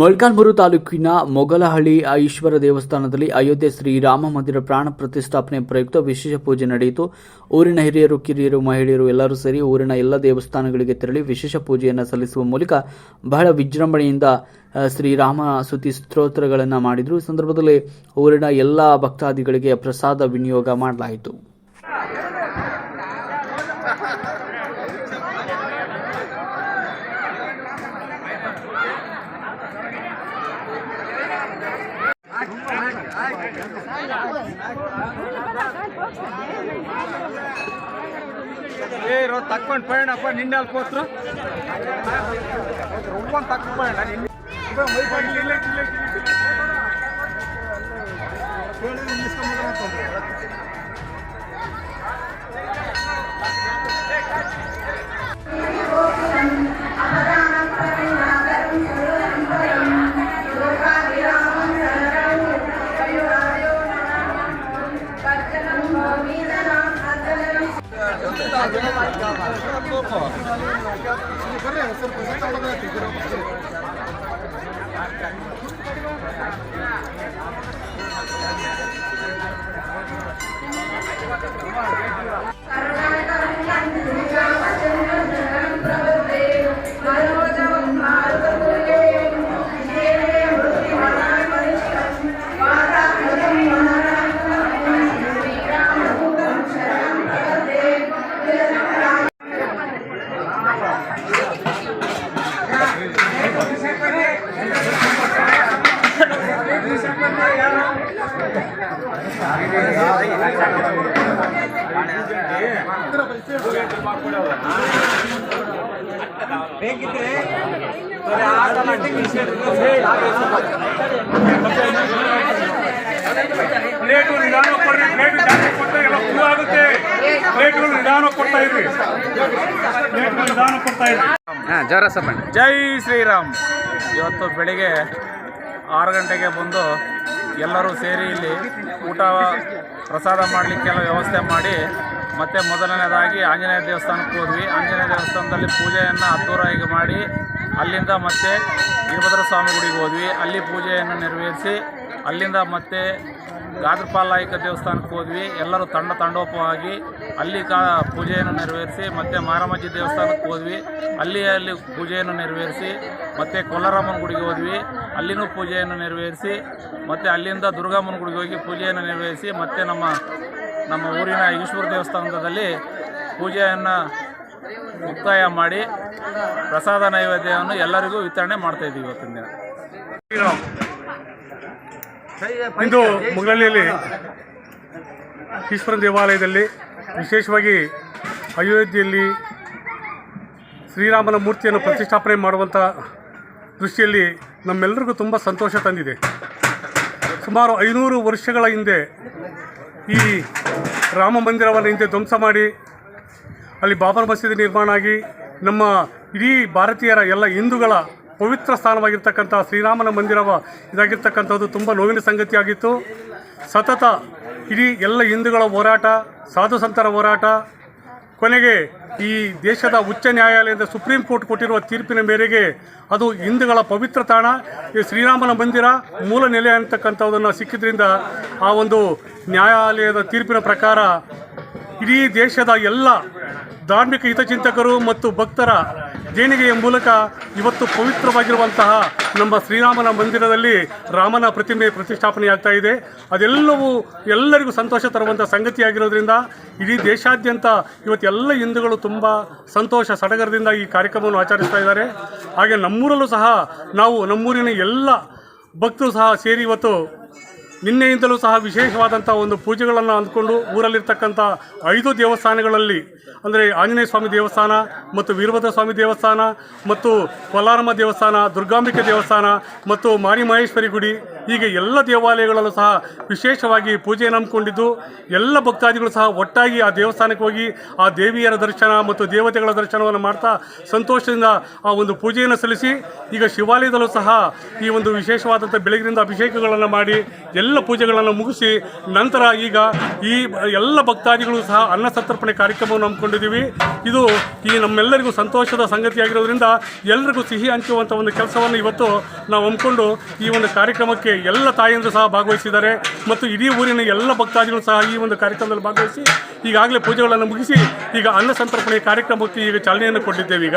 ಮೊಳ್ಕಾಲ್ಮೂರು ತಾಲೂಕಿನ ಮೊಗಲಹಳ್ಳಿ ಈಶ್ವರ ದೇವಸ್ಥಾನದಲ್ಲಿ ಅಯೋಧ್ಯೆ ಶ್ರೀ ರಾಮ ಮಂದಿರ ಪ್ರಾಣ ಪ್ರತಿಷ್ಠಾಪನೆ ಪ್ರಯುಕ್ತ ವಿಶೇಷ ಪೂಜೆ ನಡೆಯಿತು. ಊರಿನ ಹಿರಿಯರು, ಕಿರಿಯರು, ಮಹಿಳೆಯರು ಎಲ್ಲರೂ ಸೇರಿ ಊರಿನ ಎಲ್ಲ ದೇವಸ್ಥಾನಗಳಿಗೆ ತೆರಳಿ ವಿಶೇಷ ಪೂಜೆಯನ್ನು ಸಲ್ಲಿಸುವ ಮೂಲಕ ಬಹಳ ವಿಜೃಂಭಣೆಯಿಂದ ಶ್ರೀರಾಮ ಸುತಿ ಸ್ತೋತ್ರಗಳನ್ನು ಮಾಡಿದರು. ಈ ಸಂದರ್ಭದಲ್ಲಿ ಊರಿನ ಎಲ್ಲ ಭಕ್ತಾದಿಗಳಿಗೆ ಪ್ರಸಾದ ವಿನಿಯೋಗ ಮಾಡಲಾಯಿತು. ಏ ಇರೋ ತಕ್ಕೊಂಡು ಪಯಣಪ್ಪ ನಿನ್ನೆ ಅಲ್ಲಿ ಕೂತ್ರು. ಒಬ್ಬನ್ ತಕ್ಕೊಂಡು ಪಯಣ ನಿನ್ನೆ Gracias. నిండి ಪ್ಲೇಟು ನಿಧಾನ ಕೊಡ್ರಿ ಪ್ಲೇಟ್ ಜಾಸ್ತಿ ಕೊಟ್ಟರೆ ಎಲ್ಲ ಆಗುತ್ತೆ ಪ್ಲೇಟ್ಗಳು ನಿಧಾನ ಕೊಡ್ತಾ ಇರ್ರಿ ಪ್ಲೇಟ್ಗಳು ನಿಧಾನ ಕೊಡ್ತಾ ಇರ್ರಿ ಜೈ ಶ್ರೀರಾಮ್. ಇವತ್ತು ಬೆಳಿಗ್ಗೆ ಆರು ಗಂಟೆಗೆ ಬಂದು ಎಲ್ಲರೂ ಸೇರಿ ಇಲ್ಲಿ ಊಟ ಪ್ರಸಾದ ಮಾಡಲಿಕ್ಕೆಲ್ಲ ವ್ಯವಸ್ಥೆ ಮಾಡಿ, ಮತ್ತೆ ಮೊದಲನೇದಾಗಿ ಆಂಜನೇಯ ದೇವಸ್ಥಾನಕ್ಕೆ ಹೋದ್ವಿ. ಆಂಜನೇಯ ದೇವಸ್ಥಾನದಲ್ಲಿ ಪೂಜೆಯನ್ನು ಅದ್ದೂರಾಗಿ ಮಾಡಿ, ಅಲ್ಲಿಂದ ಮತ್ತೆ ವೀರಭದ್ರ ಸ್ವಾಮಿ ಗುಡಿಗೆ ಹೋದ್ವಿ. ಅಲ್ಲಿ ಪೂಜೆಯನ್ನು ನೆರವೇರಿಸಿ ಅಲ್ಲಿಂದ ಮತ್ತೆ ಗಾದ್ರಪಾಲಾಯಕ ದೇವಸ್ಥಾನಕ್ಕೆ ಹೋದ್ವಿ. ಎಲ್ಲರೂ ತಂಡ ತಂಡೋಪವಾಗಿ ಅಲ್ಲಿ ಕಾ ಪೂಜೆಯನ್ನು ನೆರವೇರಿಸಿ, ಮತ್ತೆ ಮಾರಮ್ಮಜ್ಜಿ ದೇವಸ್ಥಾನಕ್ಕೆ ಹೋದ್ವಿ. ಅಲ್ಲಿ ಅಲ್ಲಿ ಪೂಜೆಯನ್ನು ನೆರವೇರಿಸಿ, ಮತ್ತೆ ಕೊಲ್ಲರಮ್ಮನ ಗುಡಿಗೆ ಹೋದ್ವಿ. ಅಲ್ಲಿನೂ ಪೂಜೆಯನ್ನು ನೆರವೇರಿಸಿ, ಮತ್ತೆ ಅಲ್ಲಿಂದ ದುರ್ಗಮ್ಮನ ಗುಡಿಗೆ ಹೋಗಿ ಪೂಜೆಯನ್ನು ನೆರವೇರಿಸಿ, ಮತ್ತೆ ನಮ್ಮ ನಮ್ಮ ಊರಿನ ಈಶ್ವರ ದೇವಸ್ಥಾನದಲ್ಲಿ ಪೂಜೆಯನ್ನು ಮುಕ್ತಾಯ ಮಾಡಿ ಪ್ರಸಾದ ನೈವೇದ್ಯವನ್ನು ಎಲ್ಲರಿಗೂ ವಿತರಣೆ ಮಾಡ್ತಾಯಿದ್ದೀವಿ ಇವತ್ತಿನ ದಿನ. ಇಂದು ಮುಗಲಳ್ಳಿಯಲ್ಲಿ ಈಶ್ವರ ದೇವಾಲಯದಲ್ಲಿ ವಿಶೇಷವಾಗಿ ಅಯೋಧ್ಯೆಯಲ್ಲಿ ಶ್ರೀರಾಮನ ಮೂರ್ತಿಯನ್ನು ಪ್ರತಿಷ್ಠಾಪನೆ ಮಾಡುವಂಥ ದೃಷ್ಟಿಯಲ್ಲಿ ನಮ್ಮೆಲ್ಲರಿಗೂ ತುಂಬ ಸಂತೋಷ ತಂದಿದೆ. ಸುಮಾರು ಐನೂರು ವರ್ಷಗಳ ಹಿಂದೆ ಈ ರಾಮ ಮಂದಿರವನ್ನು ಹಿಂದೆ ಧ್ವಂಸ ಮಾಡಿ ಅಲ್ಲಿ ಬಾಬರ್ ಮಸೀದಿ ನಿರ್ಮಾಣ ಆಗಿ ನಮ್ಮ ಇಡೀ ಭಾರತೀಯರ ಎಲ್ಲ ಹಿಂದೂಗಳ ಪವಿತ್ರ ಸ್ಥಾನವಾಗಿರ್ತಕ್ಕಂಥ ಶ್ರೀರಾಮನ ಮಂದಿರವ ಇದಾಗಿರ್ತಕ್ಕಂಥದ್ದು ತುಂಬ ನೋವಿನ ಸಂಗತಿಯಾಗಿತ್ತು. ಸತತ ಇಡೀ ಎಲ್ಲ ಹಿಂದೂಗಳ ಹೋರಾಟ, ಸಾಧು ಸಂತರ ಹೋರಾಟ, ಕೊನೆಗೆ ಈ ದೇಶದ ಉಚ್ಚ ನ್ಯಾಯಾಲಯದ ಸುಪ್ರೀಂ ಕೋರ್ಟ್ ಕೊಟ್ಟಿರುವ ತೀರ್ಪಿನ ಮೇರೆಗೆ ಅದು ಹಿಂದೂಗಳ ಪವಿತ್ರ ತಾಣ. ಈ ಶ್ರೀರಾಮನ ಮಂದಿರ ಮೂಲ ನೆಲೆ ಅಂತಕ್ಕಂಥದ್ದನ್ನು ಸಿಕ್ಕಿದ್ರಿಂದ ಆ ಒಂದು ನ್ಯಾಯಾಲಯದ ತೀರ್ಪಿನ ಪ್ರಕಾರ ಇಡೀ ದೇಶದ ಎಲ್ಲ ಧಾರ್ಮಿಕ ಹಿತಚಿಂತಕರು ಮತ್ತು ಭಕ್ತರ ದೇಣಿಗೆಯ ಮೂಲಕ ಇವತ್ತು ಪವಿತ್ರವಾಗಿರುವಂತಹ ನಮ್ಮ ಶ್ರೀರಾಮನ ಮಂದಿರದಲ್ಲಿ ರಾಮನ ಪ್ರತಿಮೆ ಪ್ರತಿಷ್ಠಾಪನೆಯಾಗ್ತಾ ಇದೆ. ಅದೆಲ್ಲವೂ ಎಲ್ಲರಿಗೂ ಸಂತೋಷ ತರುವಂಥ ಸಂಗತಿಯಾಗಿರೋದ್ರಿಂದ ಇಡೀ ದೇಶಾದ್ಯಂತ ಇವತ್ತು ಎಲ್ಲ ಹಿಂದೂಗಳು ತುಂಬ ಸಂತೋಷ ಸಡಗರದಿಂದ ಈ ಕಾರ್ಯಕ್ರಮವನ್ನು ಆಚರಿಸ್ತಾ ಇದ್ದಾರೆ. ಹಾಗೆ ನಮ್ಮೂರಲ್ಲೂ ಸಹ ನಾವು ನಮ್ಮೂರಿನ ಎಲ್ಲ ಭಕ್ತರು ಸಹ ಸೇರಿ ಇವತ್ತು ನಿನ್ನೆಯಿಂದಲೂ ಸಹ ವಿಶೇಷವಾದಂಥ ಒಂದು ಪೂಜೆಗಳನ್ನು ಅಂದ್ಕೊಂಡು ಊರಲ್ಲಿರ್ತಕ್ಕಂಥ ಐದು ದೇವಸ್ಥಾನಗಳಲ್ಲಿ, ಅಂದರೆ ಆಂಜನೇಯ ಸ್ವಾಮಿ ದೇವಸ್ಥಾನ ಮತ್ತು ವೀರಭದ್ರ ಸ್ವಾಮಿ ದೇವಸ್ಥಾನ ಮತ್ತು ಕೊಲಾರಮ್ಮ ದೇವಸ್ಥಾನ, ದುರ್ಗಾಂಬಿಕೆ ದೇವಸ್ಥಾನ ಮತ್ತು ಮಾರಿ ಮಹೇಶ್ವರಿ ಗುಡಿ ಹೀಗೆ ಎಲ್ಲ ದೇವಾಲಯಗಳಲ್ಲೂ ಸಹ ವಿಶೇಷವಾಗಿ ಪೂಜೆಯನ್ನು ಹಮ್ಮಿಕೊಂಡಿದ್ದು, ಎಲ್ಲ ಭಕ್ತಾದಿಗಳು ಸಹ ಒಟ್ಟಾಗಿ ಆ ದೇವಸ್ಥಾನಕ್ಕೆ ಹೋಗಿ ಆ ದೇವಿಯರ ದರ್ಶನ ಮತ್ತು ದೇವತೆಗಳ ದರ್ಶನವನ್ನು ಮಾಡ್ತಾ ಸಂತೋಷದಿಂದ ಆ ಒಂದು ಪೂಜೆಯನ್ನು ಸಲ್ಲಿಸಿ, ಈಗ ಶಿವಾಲಯದಲ್ಲೂ ಸಹ ಈ ಒಂದು ವಿಶೇಷವಾದಂಥ ಬೆಳಗಿನಿಂದ ಅಭಿಷೇಕಗಳನ್ನು ಮಾಡಿ, ಎಲ್ಲ ಪೂಜೆಗಳನ್ನು ಮುಗಿಸಿ ನಂತರ ಈಗ ಈ ಎಲ್ಲ ಭಕ್ತಾದಿಗಳು ಸಹ ಅನ್ನ ಸಂತರ್ಪಣೆ ಕಾರ್ಯಕ್ರಮವನ್ನು ಹಮ್ಮಿಕೊಂಡಿದ್ದೀವಿ. ಇದು ಈ ನಮ್ಮೆಲ್ಲರಿಗೂ ಸಂತೋಷದ ಸಂಗತಿಯಾಗಿರೋದ್ರಿಂದ ಎಲ್ಲರಿಗೂ ಸಿಹಿ ಹಂಚುವಂಥ ಒಂದು ಕೆಲಸವನ್ನು ಇವತ್ತು ನಾವು ಹಮ್ಮಿಕೊಂಡು ಈ ಒಂದು ಕಾರ್ಯಕ್ರಮಕ್ಕೆ ಎಲ್ಲ ತಾಯಂದರು ಸಹ ಭಾಗವಹಿಸಿದ್ದಾರೆ. ಮತ್ತು ಇಡೀ ಊರಿನ ಎಲ್ಲ ಭಕ್ತಾದಿಗಳು ಸಹ ಈ ಒಂದು ಕಾರ್ಯಕ್ರಮದಲ್ಲಿ ಭಾಗವಹಿಸಿ ಈಗಾಗಲೇ ಪೂಜೆಗಳನ್ನು ಮುಗಿಸಿ ಈಗ ಅನ್ನ ಸಂತರ್ಪಣೆ ಕಾರ್ಯಕ್ರಮಕ್ಕೆ ಈಗ ಚಾಲನೆಯನ್ನು ಕೊಟ್ಟಿದ್ದೇವೆ ಈಗ.